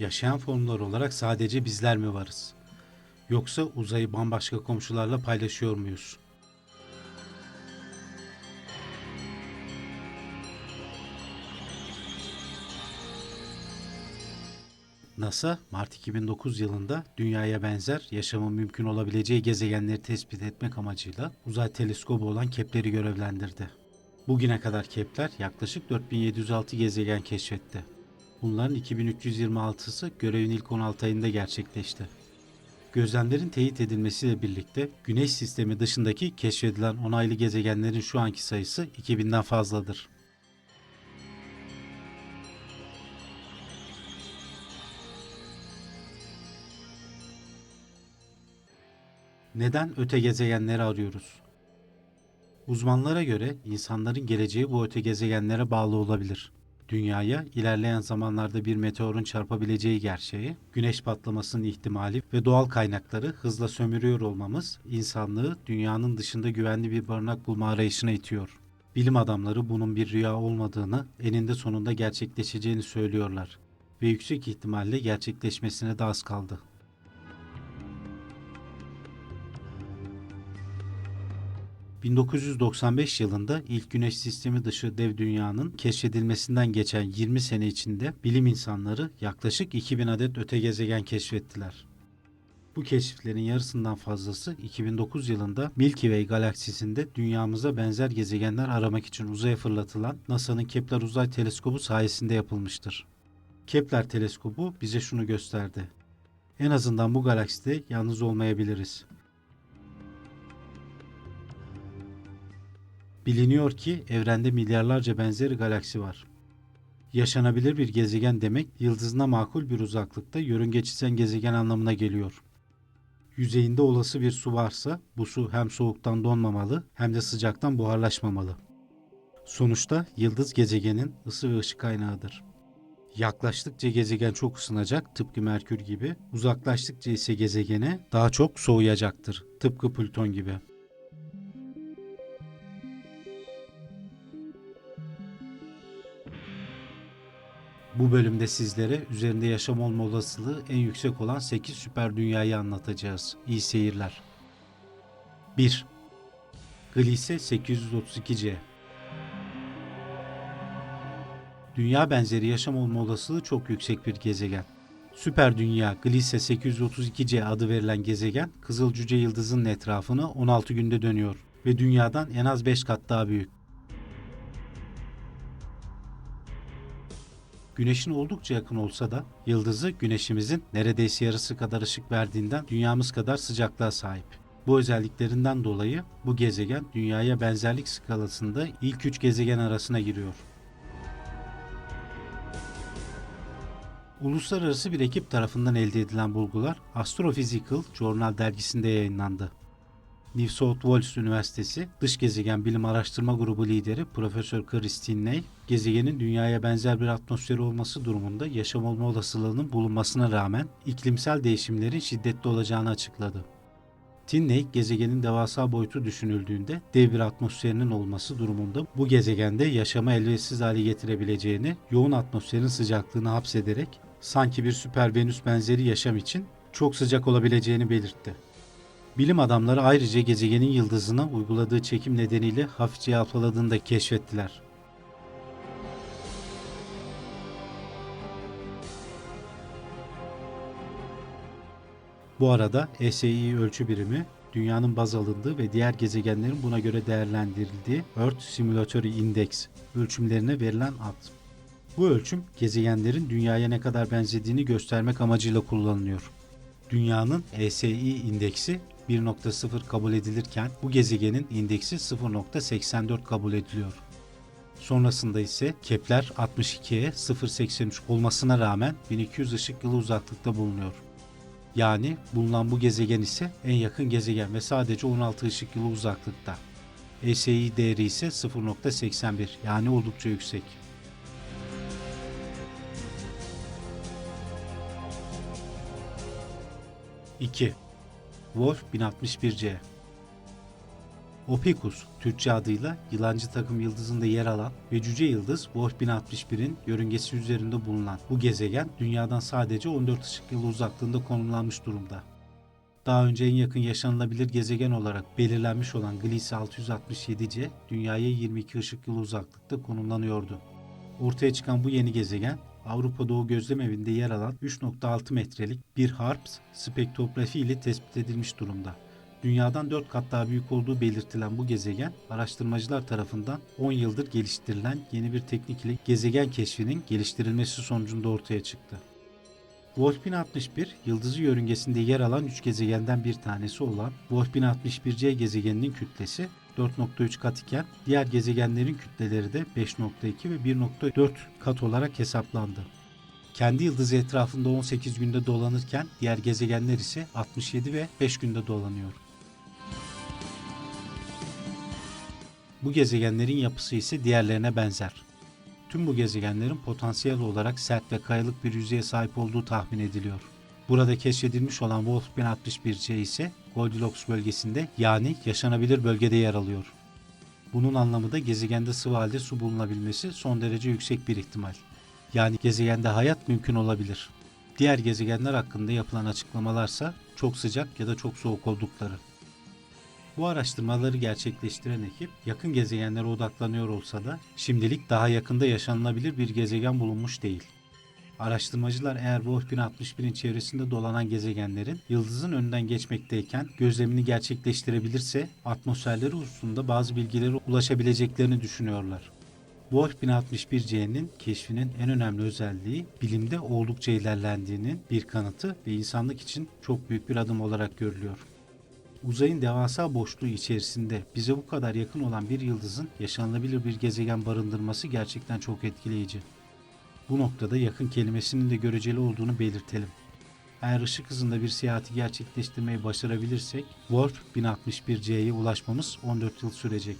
Yaşayan formlar olarak sadece bizler mi varız? Yoksa uzayı bambaşka komşularla paylaşıyor muyuz? NASA, Mart 2009 yılında dünyaya benzer yaşamın mümkün olabileceği gezegenleri tespit etmek amacıyla uzay teleskobu olan Kepler'i görevlendirdi. Bugüne kadar Kepler yaklaşık 4706 gezegen keşfetti. Bunların 2326'sı görevin ilk 16 ayında gerçekleşti. Gözlemlerin teyit edilmesiyle birlikte Güneş sistemi dışındaki keşfedilen onaylı gezegenlerin şu anki sayısı 2000'den fazladır. Neden öte gezegenleri arıyoruz? Uzmanlara göre insanların geleceği bu öte gezegenlere bağlı olabilir. Dünyaya ilerleyen zamanlarda bir meteorun çarpabileceği gerçeği, güneş patlamasının ihtimali ve doğal kaynakları hızla sömürüyor olmamız insanlığı dünyanın dışında güvenli bir barınak bulma arayışına itiyor. Bilim adamları bunun bir rüya olmadığını, eninde sonunda gerçekleşeceğini söylüyorlar ve yüksek ihtimalle gerçekleşmesine de az kaldı. ...1995 yılında ilk güneş sistemi dışı dev dünyanın keşfedilmesinden geçen 20 sene içinde bilim insanları yaklaşık 2000 adet öte gezegen keşfettiler. Bu keşiflerin yarısından fazlası 2009 yılında Milky Way galaksisinde dünyamıza benzer gezegenler aramak için uzaya fırlatılan NASA'nın Kepler Uzay Teleskobu sayesinde yapılmıştır. Kepler teleskobu bize şunu gösterdi. En azından bu galakside yalnız olmayabiliriz. Biliniyor ki evrende milyarlarca benzeri galaksi var. Yaşanabilir bir gezegen demek yıldızına makul bir uzaklıkta yörünge çizen gezegen anlamına geliyor. Yüzeyinde olası bir su varsa bu su hem soğuktan donmamalı hem de sıcaktan buharlaşmamalı. Sonuçta yıldız gezegenin ısı ve ışık kaynağıdır. Yaklaştıkça gezegen çok ısınacak tıpkı Merkür gibi, uzaklaştıkça ise gezegene daha çok soğuyacaktır tıpkı Plüton gibi. Bu bölümde sizlere üzerinde yaşam olma olasılığı en yüksek olan 8 süper dünyayı anlatacağız. İyi seyirler. 1. Gliese 832c Dünya benzeri yaşam olma olasılığı çok yüksek bir gezegen. Süper dünya Gliese 832c adı verilen gezegen Kızıl Cüce Yıldızı'nın etrafını 16 günde dönüyor ve dünyadan en az 5 kat daha büyük. Güneşin oldukça yakın olsa da yıldızı güneşimizin neredeyse yarısı kadar ışık verdiğinden dünyamız kadar sıcaklığa sahip. Bu özelliklerinden dolayı bu gezegen dünyaya benzerlik skalasında ilk üç gezegen arasına giriyor. Uluslararası bir ekip tarafından elde edilen bulgular Astrophysical Journal dergisinde yayınlandı. New South Wales Üniversitesi Dış Gezegen Bilim Araştırma Grubu lideri Profesör Christine Ney, gezegenin dünyaya benzer bir atmosferi olması durumunda yaşam olma olasılığının bulunmasına rağmen iklimsel değişimlerin şiddetli olacağını açıkladı. Tinney, gezegenin devasa boyutu düşünüldüğünde dev bir atmosferinin olması durumunda bu gezegende yaşama elverişsiz hale getirebileceğini, yoğun atmosferin sıcaklığını hapsederek sanki bir süper Venüs benzeri yaşam için çok sıcak olabileceğini belirtti. Bilim adamları ayrıca gezegenin yıldızına uyguladığı çekim nedeniyle hafifçe alfaladığını da keşfettiler. Bu arada SEI ölçü birimi dünyanın baz alındığı ve diğer gezegenlerin buna göre değerlendirildiği Earth Simulatory Index ölçümlerine verilen ad. Bu ölçüm gezegenlerin dünyaya ne kadar benzediğini göstermek amacıyla kullanılıyor. Dünyanın ESI indeksi 1.0 kabul edilirken bu gezegenin indeksi 0.84 kabul ediliyor. Sonrasında ise Kepler 62'ye 0.83 olmasına rağmen 1200 ışık yılı uzaklıkta bulunuyor. Yani bulunan bu gezegen ise en yakın gezegen ve sadece 16 ışık yılı uzaklıkta. ESI değeri ise 0.81 yani oldukça yüksek. İki. Wolf 1061C Ophiuchus, Türkçe adıyla yılancı takım yıldızında yer alan ve cüce yıldız Wolf 1061'in yörüngesi üzerinde bulunan bu gezegen dünyadan sadece 14 ışık yılı uzaklığında konumlanmış durumda. Daha önce en yakın yaşanılabilir gezegen olarak belirlenmiş olan Gliese 667c dünyaya 22 ışık yılı uzaklıkta konumlanıyordu. Ortaya çıkan bu yeni gezegen Avrupa Doğu Gözlem Evi'nde yer alan 3.6 metrelik bir HARPS spektrografi ile tespit edilmiş durumda. Dünyadan 4 kat daha büyük olduğu belirtilen bu gezegen, araştırmacılar tarafından 10 yıldır geliştirilen yeni bir teknik ile gezegen keşfinin geliştirilmesi sonucunda ortaya çıktı. Wolf 1061, yıldızı yörüngesinde yer alan 3 gezegenden bir tanesi olan Wolf 1061c gezegeninin kütlesi 4.3 kat iken diğer gezegenlerin kütleleri de 5.2 ve 1.4 kat olarak hesaplandı. Kendi yıldızı etrafında 18 günde dolanırken diğer gezegenler ise 67 ve 5 günde dolanıyor. Bu gezegenlerin yapısı ise diğerlerine benzer. Tüm bu gezegenlerin potansiyel olarak sert ve kayalık bir yüzeye sahip olduğu tahmin ediliyor. Burada keşfedilmiş olan Wolf 1061c ise Goldilocks bölgesinde yani yaşanabilir bölgede yer alıyor. Bunun anlamı da gezegende sıvı halde su bulunabilmesi son derece yüksek bir ihtimal. Yani gezegende hayat mümkün olabilir. Diğer gezegenler hakkında yapılan açıklamalarsa çok sıcak ya da çok soğuk oldukları. Bu araştırmaları gerçekleştiren ekip yakın gezegenlere odaklanıyor olsa da şimdilik daha yakında yaşanılabilir bir gezegen bulunmuş değil. Araştırmacılar eğer Wolf 1061'in çevresinde dolanan gezegenlerin yıldızın önünden geçmekteyken gözlemini gerçekleştirebilirse atmosferleri hususunda bazı bilgilere ulaşabileceklerini düşünüyorlar. Wolf 1061c'nin keşfinin en önemli özelliği bilimde oldukça ilerlendiğinin bir kanıtı ve insanlık için çok büyük bir adım olarak görülüyor. Uzayın devasa boşluğu içerisinde bize bu kadar yakın olan bir yıldızın yaşanılabilir bir gezegen barındırması gerçekten çok etkileyici. Bu noktada yakın kelimesinin de göreceli olduğunu belirtelim. Eğer ışık hızında bir seyahati gerçekleştirmeyi başarabilirsek Wolf 1061c'ye ulaşmamız 14 yıl sürecek.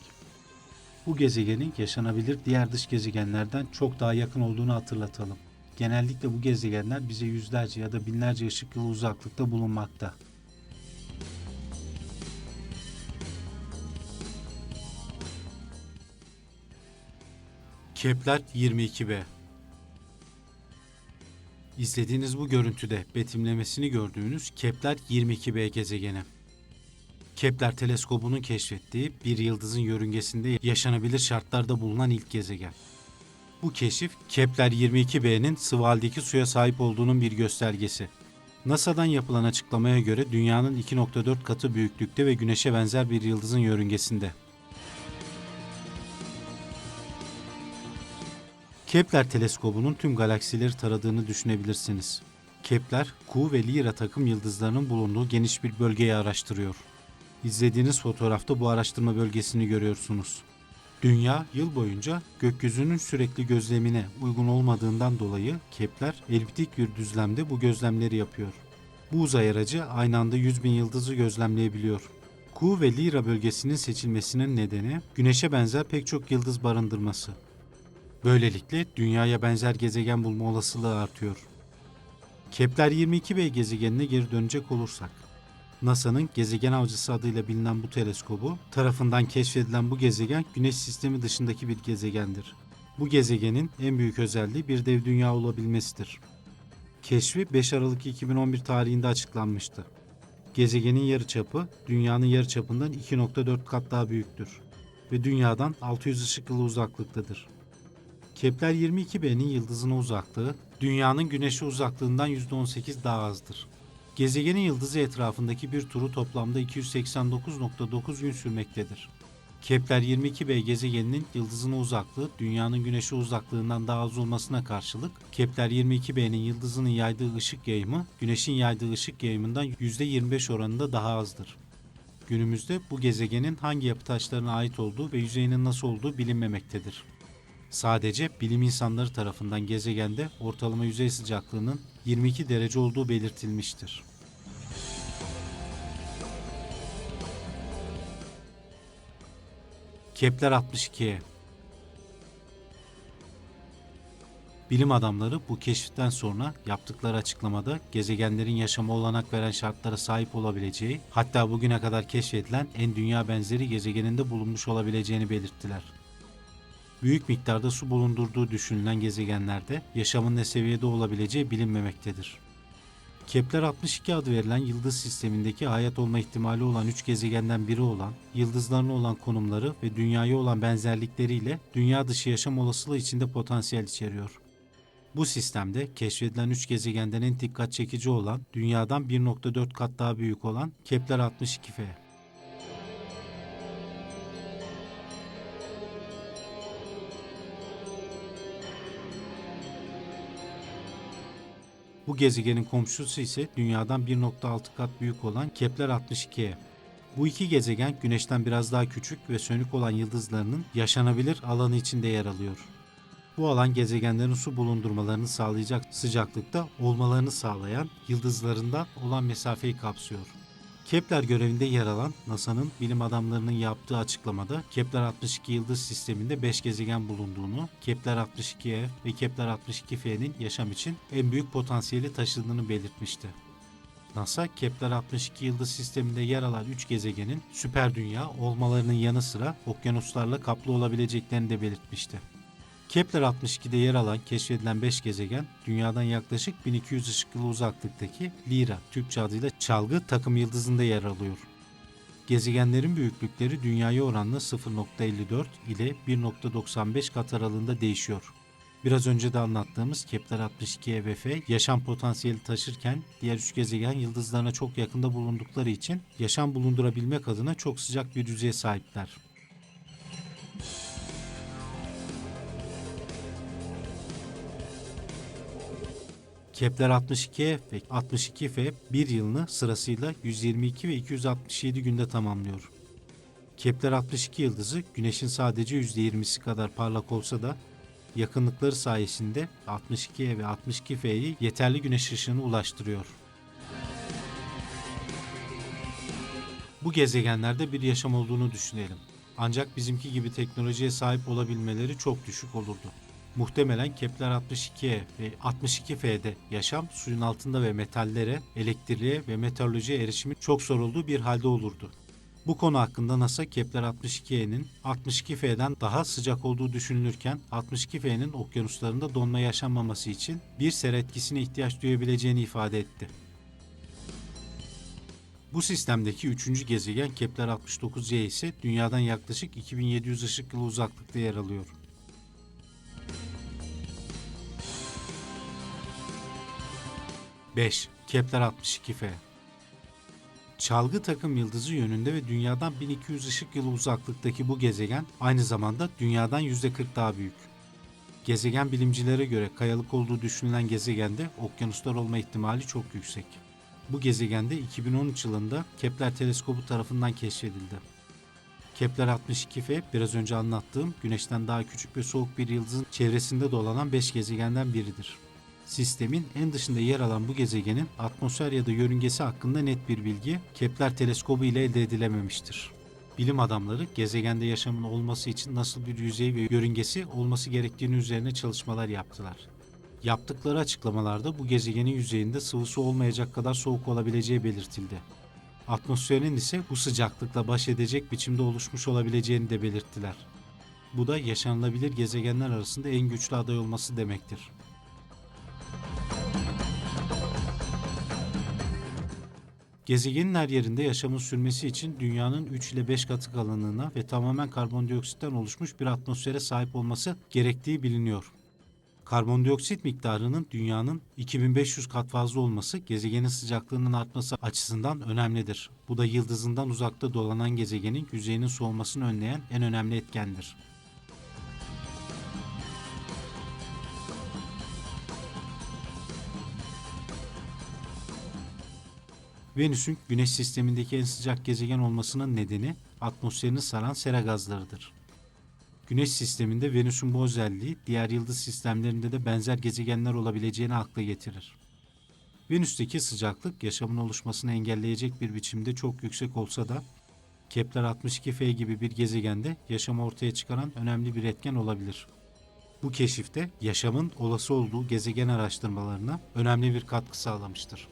Bu gezegenin yaşanabilir diğer dış gezegenlerden çok daha yakın olduğunu hatırlatalım. Genellikle bu gezegenler bize yüzlerce ya da binlerce ışık yılı uzaklıkta bulunmakta. Kepler 22b İzlediğiniz bu görüntüde betimlemesini gördüğünüz Kepler 22b gezegeni. Kepler teleskobunun keşfettiği bir yıldızın yörüngesinde yaşanabilir şartlarda bulunan ilk gezegen. Bu keşif Kepler 22b'nin sıvı haldeki suya sahip olduğunun bir göstergesi. NASA'dan yapılan açıklamaya göre dünyanın 2.4 katı büyüklükte ve güneşe benzer bir yıldızın yörüngesinde. Kepler teleskobunun tüm galaksileri taradığını düşünebilirsiniz. Kepler, Ku ve Lyra takım yıldızlarının bulunduğu geniş bir bölgeyi araştırıyor. İzlediğiniz fotoğrafta bu araştırma bölgesini görüyorsunuz. Dünya yıl boyunca gökyüzünün sürekli gözlemine uygun olmadığından dolayı Kepler eliptik bir düzlemde bu gözlemleri yapıyor. Bu uzay aracı aynı anda 100 bin yıldızı gözlemleyebiliyor. Ku ve Lyra bölgesinin seçilmesinin nedeni Güneş'e benzer pek çok yıldız barındırması. Böylelikle dünyaya benzer gezegen bulma olasılığı artıyor. Kepler 22b gezegenine geri dönecek olursak, NASA'nın gezegen avcısı adıyla bilinen bu teleskobu tarafından keşfedilen bu gezegen Güneş sistemi dışındaki bir gezegendir. Bu gezegenin en büyük özelliği bir dev dünya olabilmesidir. Keşfi 5 Aralık 2011 tarihinde açıklanmıştı. Gezegenin yarıçapı dünyanın yarıçapından 2.4 kat daha büyüktür ve dünyadan 600 ışık yılı uzaklıktadır. Kepler 22b'nin yıldızına uzaklığı dünyanın güneşe uzaklığından %18 daha azdır. Gezegenin yıldızı etrafındaki bir turu toplamda 289.9 gün sürmektedir. Kepler 22b gezegeninin yıldızına uzaklığı dünyanın güneşe uzaklığından daha az olmasına karşılık Kepler 22b'nin yıldızının yaydığı ışık yayımı güneşin yaydığı ışık yayımından %25 oranında daha azdır. Günümüzde bu gezegenin hangi yapı taşlarına ait olduğu ve yüzeyinin nasıl olduğu bilinmemektedir. Sadece bilim insanları tarafından gezegende ortalama yüzey sıcaklığının 22 derece olduğu belirtilmiştir. Kepler 62 Bilim adamları bu keşiften sonra yaptıkları açıklamada gezegenlerin yaşama olanak veren şartlara sahip olabileceği, hatta bugüne kadar keşfedilen en dünya benzeri gezegeninde bulunmuş olabileceğini belirttiler. Büyük miktarda su bulundurduğu düşünülen gezegenlerde yaşamın ne seviyede olabileceği bilinmemektedir. Kepler 62 adı verilen yıldız sistemindeki hayat olma ihtimali olan 3 gezegenden biri olan, yıldızlarına olan konumları ve dünyaya olan benzerlikleriyle dünya dışı yaşam olasılığı içinde potansiyel içeriyor. Bu sistemde keşfedilen 3 gezegenden en dikkat çekici olan, dünyadan 1.4 kat daha büyük olan Kepler 62f. Bu gezegenin komşusu ise dünyadan 1.6 kat büyük olan Kepler 62e. Bu iki gezegen Güneş'ten biraz daha küçük ve sönük olan yıldızlarının yaşanabilir alanı içinde yer alıyor. Bu alan gezegenlerin su bulundurmalarını sağlayacak sıcaklıkta olmalarını sağlayan yıldızlarından olan mesafeyi kapsıyor. Kepler görevinde yer alan NASA'nın bilim adamlarının yaptığı açıklamada Kepler 62 yıldız sisteminde 5 gezegen bulunduğunu, Kepler 62e ve Kepler 62f'nin yaşam için en büyük potansiyeli taşıdığını belirtmişti. NASA, Kepler 62 yıldız sisteminde yer alan 3 gezegenin süper dünya olmalarının yanı sıra okyanuslarla kaplı olabileceklerini de belirtmişti. Kepler 62'de yer alan keşfedilen 5 gezegen, dünyadan yaklaşık 1200 ışık yılı uzaklıktaki Lyra, Türkçe adıyla çalgı takım yıldızında yer alıyor. Gezegenlerin büyüklükleri dünyaya oranla 0.54 ile 1.95 kat aralığında değişiyor. Biraz önce de anlattığımız Kepler 62 EVF yaşam potansiyeli taşırken diğer üç gezegen yıldızlarına çok yakında bulundukları için yaşam bulundurabilmek adına çok sıcak bir yüzeye sahipler. Kepler 62 ve 62F bir yılını sırasıyla 122 ve 267 günde tamamlıyor. Kepler 62 yıldızı Güneş'in sadece %20'si kadar parlak olsa da yakınlıkları sayesinde 62E ve 62F'yi yeterli güneş ışığına ulaştırıyor. Bu gezegenlerde bir yaşam olduğunu düşünelim. Ancak bizimki gibi teknolojiye sahip olabilmeleri çok düşük olurdu. Muhtemelen Kepler 62e ve 62f'de yaşam suyun altında ve metallere, elektriğe ve meteorolojiye erişimi çok zor olduğu bir halde olurdu. Bu konu hakkında NASA Kepler 62e'nin 62f'den daha sıcak olduğu düşünülürken 62f'nin okyanuslarında donma yaşanmaması için bir sera etkisine ihtiyaç duyabileceğini ifade etti. Bu sistemdeki üçüncü gezegen Kepler 69c ise dünyadan yaklaşık 2700 ışık yılı uzaklıkta yer alıyor. Beş, Kepler 62f Çalgı takım yıldızı yönünde ve dünyadan 1200 ışık yılı uzaklıktaki bu gezegen aynı zamanda dünyadan %40 daha büyük. Gezegen bilimcilere göre kayalık olduğu düşünülen gezegende okyanuslar olma ihtimali çok yüksek. Bu gezegende 2013 yılında Kepler teleskobu tarafından keşfedildi. Kepler 62f biraz önce anlattığım Güneş'ten daha küçük ve soğuk bir yıldızın çevresinde dolanan 5 gezegenden biridir. Sistemin en dışında yer alan bu gezegenin atmosfer ya da yörüngesi hakkında net bir bilgi Kepler teleskobu ile elde edilememiştir. Bilim adamları gezegende yaşamın olması için nasıl bir yüzey ve yörüngesi olması gerektiğini üzerine çalışmalar yaptılar. Yaptıkları açıklamalarda bu gezegenin yüzeyinde sıvısı olmayacak kadar soğuk olabileceği belirtildi. Atmosferin ise bu sıcaklıkla baş edecek biçimde oluşmuş olabileceğini de belirttiler. Bu da yaşanılabilir gezegenler arasında en güçlü aday olması demektir. Gezegenin her yerinde yaşamın sürmesi için dünyanın 3 ile 5 katı kalınlığına ve tamamen karbondioksitten oluşmuş bir atmosfere sahip olması gerektiği biliniyor. Karbondioksit miktarının dünyanın 2500 kat fazla olması gezegenin sıcaklığının artması açısından önemlidir. Bu da yıldızından uzakta dolanan gezegenin yüzeyinin soğumasını önleyen en önemli etkendir. Venüs'ün Güneş sistemindeki en sıcak gezegen olmasının nedeni atmosferini saran sera gazlarıdır. Güneş sisteminde Venüs'ün bu özelliği diğer yıldız sistemlerinde de benzer gezegenler olabileceğini akla getirir. Venüs'teki sıcaklık yaşamın oluşmasını engelleyecek bir biçimde çok yüksek olsa da Kepler 62f gibi bir gezegende yaşamı ortaya çıkaran önemli bir etken olabilir. Bu keşifte yaşamın olası olduğu gezegen araştırmalarına önemli bir katkı sağlamıştır.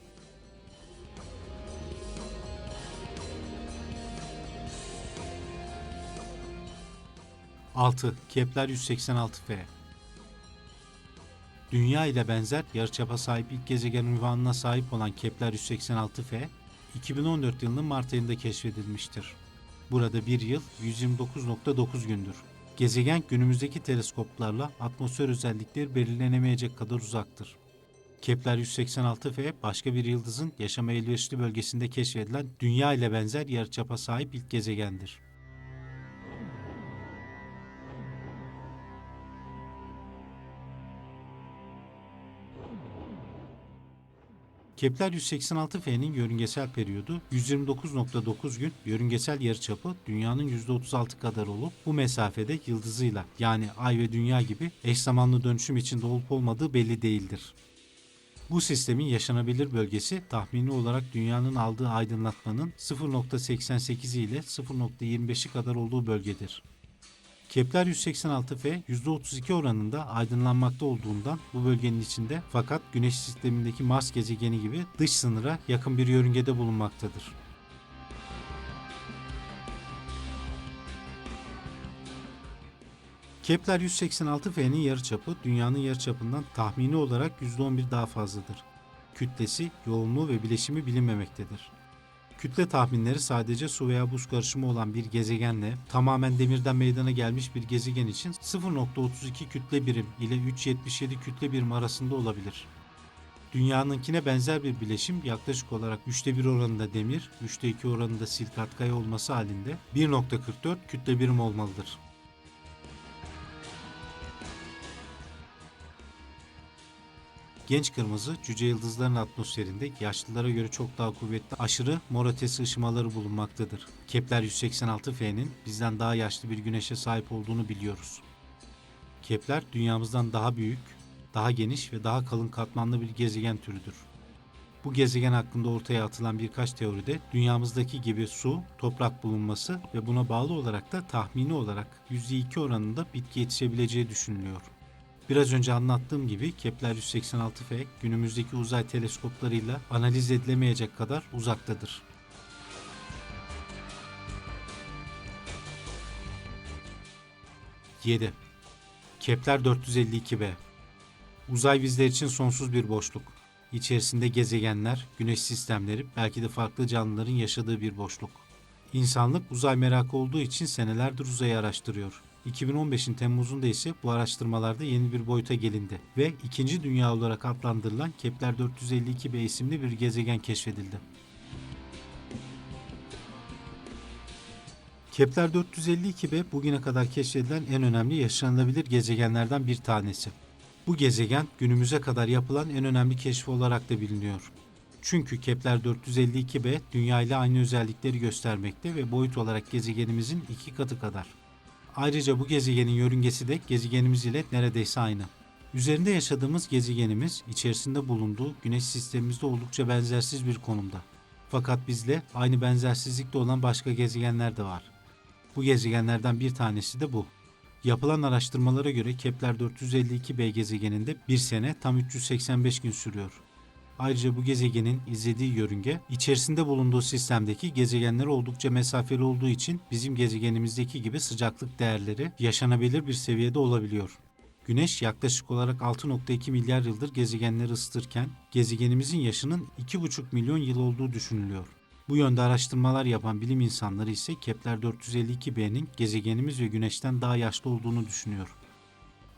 Altı Kepler 186f Dünya ile benzer yarıçapa sahip ilk gezegen unvanına sahip olan Kepler 186f, 2014 yılının Mart ayında keşfedilmiştir. Burada bir yıl 129.9 gündür. Gezegen günümüzdeki teleskoplarla atmosfer özellikleri belirlenemeyecek kadar uzaktır. Kepler 186f başka bir yıldızın yaşama elverişli bölgesinde keşfedilen Dünya ile benzer yarıçapa sahip ilk gezegendir. Kepler 186f'nin yörüngesel periyodu 129.9 gün, yörüngesel yarıçapı dünyanın %36 kadar olup bu mesafede yıldızıyla yani Ay ve Dünya gibi eş zamanlı dönüşüm içinde olup olmadığı belli değildir. Bu sistemin yaşanabilir bölgesi tahmini olarak dünyanın aldığı aydınlatmanın 0.88 ile 0.25'i kadar olduğu bölgedir. Kepler 186f %32 oranında aydınlanmakta olduğundan bu bölgenin içinde fakat Güneş sistemindeki Mars gezegeni gibi dış sınıra yakın bir yörüngede bulunmaktadır. Kepler 186f'nin yarıçapı dünyanın yarıçapından tahmini olarak %11 daha fazladır. Kütlesi, yoğunluğu ve bileşimi bilinmemektedir. Kütle tahminleri sadece su veya buz karışımı olan bir gezegenle tamamen demirden meydana gelmiş bir gezegen için 0.32 kütle birim ile 3.77 kütle birim arasında olabilir. Dünyanınkine benzer bir bileşim yaklaşık olarak 3'te 1 oranında demir, 3'te 2 oranında silikat kaya olması halinde 1.44 kütle birim olmalıdır. Genç kırmızı cüce yıldızların atmosferinde yaşlılara göre çok daha kuvvetli aşırı mor ötesi ışımaları bulunmaktadır. Kepler 186f'nin bizden daha yaşlı bir güneşe sahip olduğunu biliyoruz. Kepler dünyamızdan daha büyük, daha geniş ve daha kalın katmanlı bir gezegen türüdür. Bu gezegen hakkında ortaya atılan birkaç teoride dünyamızdaki gibi su, toprak bulunması ve buna bağlı olarak da tahmini olarak %2 oranında bitki yetişebileceği düşünülüyor. Biraz önce anlattığım gibi Kepler 186f günümüzdeki uzay teleskoplarıyla analiz edilemeyecek kadar uzaktadır. Yedi. Kepler 452b Uzay bizler için sonsuz bir boşluk. İçerisinde gezegenler, güneş sistemleri, belki de farklı canlıların yaşadığı bir boşluk. İnsanlık uzay merakı olduğu için senelerdir uzayı araştırıyor. 2015'in Temmuz'unda ise bu araştırmalarda yeni bir boyuta gelindi ve ikinci dünya olarak adlandırılan Kepler 452b isimli bir gezegen keşfedildi. Kepler 452b bugüne kadar keşfedilen en önemli yaşanılabilir gezegenlerden bir tanesi. Bu gezegen günümüze kadar yapılan en önemli keşfi olarak da biliniyor. Çünkü Kepler 452b Dünya ile aynı özellikleri göstermekte ve boyut olarak gezegenimizin iki katı kadar. Ayrıca bu gezegenin yörüngesi de gezegenimiz ile neredeyse aynı. Üzerinde yaşadığımız gezegenimiz içerisinde bulunduğu güneş sistemimizde oldukça benzersiz bir konumda. Fakat bizle aynı benzersizlikte olan başka gezegenler de var. Bu gezegenlerden bir tanesi de bu. Yapılan araştırmalara göre Kepler 452b gezegeninde bir sene tam 385 gün sürüyor. Ayrıca bu gezegenin izlediği yörünge içerisinde bulunduğu sistemdeki gezegenlere oldukça mesafeli olduğu için bizim gezegenimizdeki gibi sıcaklık değerleri yaşanabilir bir seviyede olabiliyor. Güneş yaklaşık olarak 6.2 milyar yıldır gezegenleri ısıtırken gezegenimizin yaşının 2,5 milyon yıl olduğu düşünülüyor. Bu yönde araştırmalar yapan bilim insanları ise Kepler 452b'nin gezegenimiz ve Güneş'ten daha yaşlı olduğunu düşünüyor.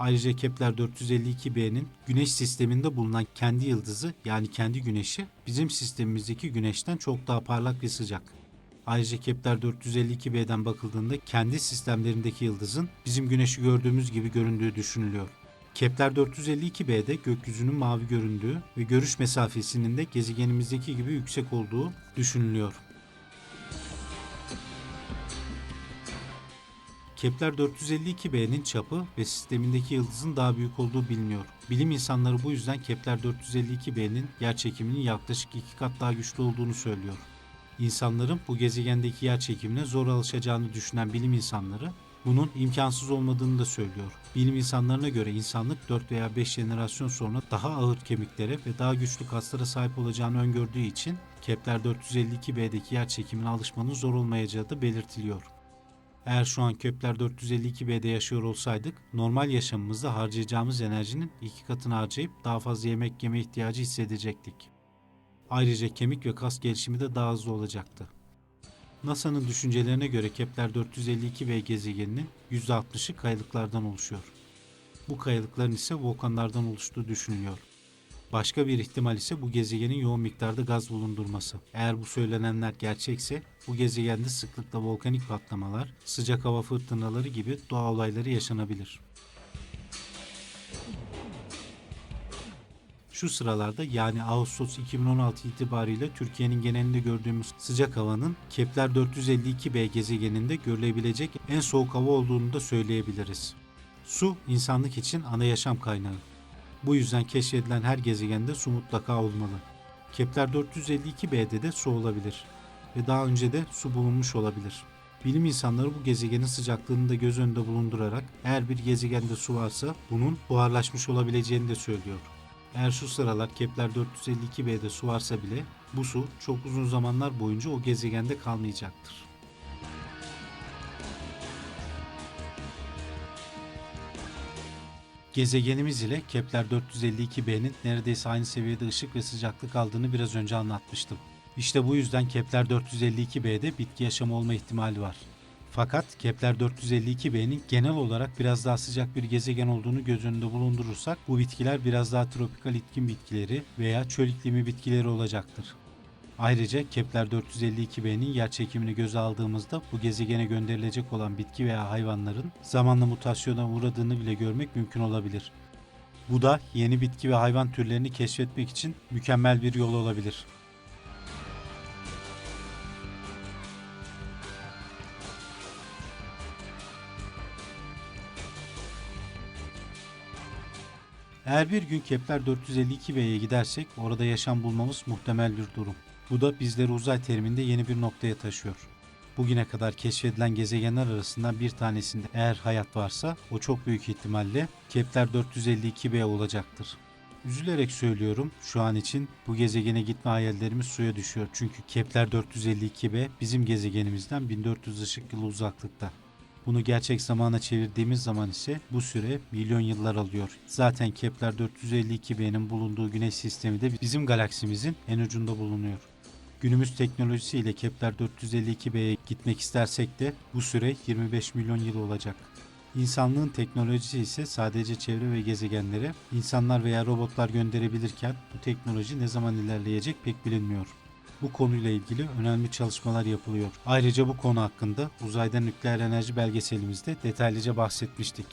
Ayrıca Kepler 452b'nin Güneş sisteminde bulunan kendi yıldızı yani kendi güneşi bizim sistemimizdeki güneşten çok daha parlak ve sıcak. Ayrıca Kepler 452b'den bakıldığında kendi sistemlerindeki yıldızın bizim güneşi gördüğümüz gibi göründüğü düşünülüyor. Kepler 452b'de gökyüzünün mavi göründüğü ve görüş mesafesinin de gezegenimizdeki gibi yüksek olduğu düşünülüyor. Kepler 452b'nin çapı ve sistemindeki yıldızın daha büyük olduğu biliniyor. Bilim insanları bu yüzden Kepler 452b'nin yerçekiminin yaklaşık iki kat daha güçlü olduğunu söylüyor. İnsanların bu gezegendeki yer çekimine zor alışacağını düşünen bilim insanları Bunun imkansız olmadığını da söylüyor. Bilim insanlarına göre insanlık 4 veya 5 jenerasyon sonra daha ağır kemiklere ve daha güçlü kaslara sahip olacağını öngördüğü için Kepler 452b'deki yer çekimine alışmanın zor olmayacağı da belirtiliyor. Eğer şu an Kepler 452b'de yaşıyor olsaydık normal yaşamımızda harcayacağımız enerjinin iki katını harcayıp daha fazla yemek yeme ihtiyacı hissedecektik. Ayrıca kemik ve kas gelişimi de daha hızlı olacaktı. NASA'nın düşüncelerine göre Kepler 452b gezegeninin %60'ı kayalıklardan oluşuyor. Bu kayalıkların ise volkanlardan oluştuğu düşünülüyor. Başka bir ihtimal ise bu gezegenin yoğun miktarda gaz bulundurması. Eğer bu söylenenler gerçekse bu gezegende sıklıkla volkanik patlamalar, sıcak hava fırtınaları gibi doğa olayları yaşanabilir. Şu sıralarda yani Ağustos 2016 itibariyle Türkiye'nin genelinde gördüğümüz sıcak havanın Kepler 452b gezegeninde görülebilecek en soğuk hava olduğunu da söyleyebiliriz. Su insanlık için ana yaşam kaynağı. Bu yüzden keşfedilen her gezegende su mutlaka olmalı. Kepler 452b'de de su olabilir ve daha önce de su bulunmuş olabilir. Bilim insanları bu gezegenin sıcaklığını da göz önünde bulundurarak eğer bir gezegende su varsa bunun buharlaşmış olabileceğini de söylüyor. Eğer şu sıralar Kepler 452b'de su varsa bile bu su çok uzun zamanlar boyunca o gezegende kalmayacaktır. Gezegenimiz ile Kepler 452b'nin neredeyse aynı seviyede ışık ve sıcaklık aldığını biraz önce anlatmıştım. İşte bu yüzden Kepler 452b'de bitki yaşamı olma ihtimali var. Fakat Kepler 452b'nin genel olarak biraz daha sıcak bir gezegen olduğunu göz önünde bulundurursak bu bitkiler biraz daha tropikal iklim bitkileri veya çöl iklimi bitkileri olacaktır. Ayrıca Kepler 452b'nin yer çekimini göze aldığımızda bu gezegene gönderilecek olan bitki veya hayvanların zamanla mutasyona uğradığını bile görmek mümkün olabilir. Bu da yeni bitki ve hayvan türlerini keşfetmek için mükemmel bir yol olabilir. Eğer bir gün Kepler 452b'ye gidersek orada yaşam bulmamız muhtemel bir durum. Bu da bizleri uzay teriminde yeni bir noktaya taşıyor. Bugüne kadar keşfedilen gezegenler arasından bir tanesinde eğer hayat varsa o çok büyük ihtimalle Kepler 452b olacaktır. Üzülerek söylüyorum şu an için bu gezegene gitme hayallerimiz suya düşüyor. Çünkü Kepler 452b bizim gezegenimizden 1400 ışık yılı uzaklıkta. Bunu gerçek zamana çevirdiğimiz zaman ise bu süre milyon yıllar alıyor. Zaten Kepler 452b'nin bulunduğu güneş sistemi de bizim galaksimizin en ucunda bulunuyor. Günümüz teknolojisiyle Kepler 452b'ye gitmek istersek de bu süre 25 milyon yıl olacak. İnsanlığın teknolojisi ise sadece çevre ve gezegenlere insanlar veya robotlar gönderebilirken bu teknoloji ne zaman ilerleyecek pek bilinmiyor. Bu konuyla ilgili önemli çalışmalar yapılıyor. Ayrıca bu konu hakkında uzayda nükleer enerji belgeselimizde detaylıca bahsetmiştik.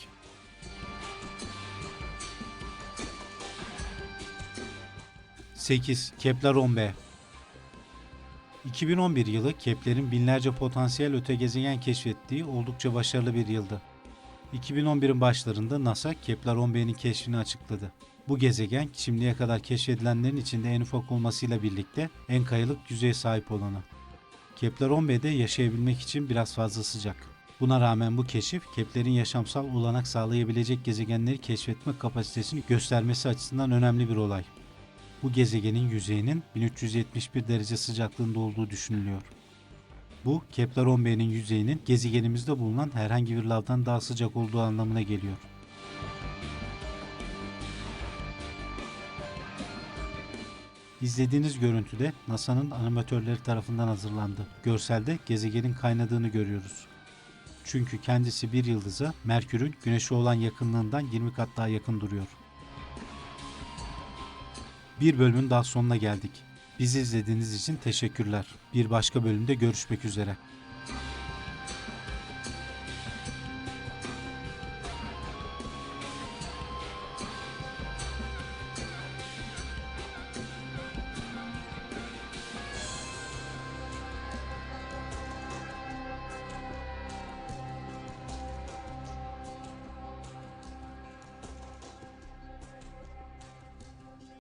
Sekiz Kepler 10b 2011 yılı Kepler'in binlerce potansiyel öte gezegen keşfettiği oldukça başarılı bir yıldı. 2011'in başlarında NASA Kepler 10b'nin keşfini açıkladı. Bu gezegen şimdiye kadar keşfedilenlerin içinde en ufak olmasıyla birlikte en kayalık yüzeye sahip olanı. Kepler 10b'de yaşayabilmek için biraz fazla sıcak. Buna rağmen bu keşif Kepler'in yaşamsal olanak sağlayabilecek gezegenleri keşfetme kapasitesini göstermesi açısından önemli bir olay. Bu gezegenin yüzeyinin 1371 derece sıcaklığında olduğu düşünülüyor. Bu Kepler 10b'nin yüzeyinin gezegenimizde bulunan herhangi bir lavdan daha sıcak olduğu anlamına geliyor. İzlediğiniz görüntüde NASA'nın animatörleri tarafından hazırlandı. Görselde gezegenin kaynadığını görüyoruz. Çünkü kendisi bir yıldıza Merkür'ün Güneş'e olan yakınlığından 20 kat daha yakın duruyor. Bir bölümün daha sonuna geldik. Bizi izlediğiniz için teşekkürler. Bir başka bölümde görüşmek üzere.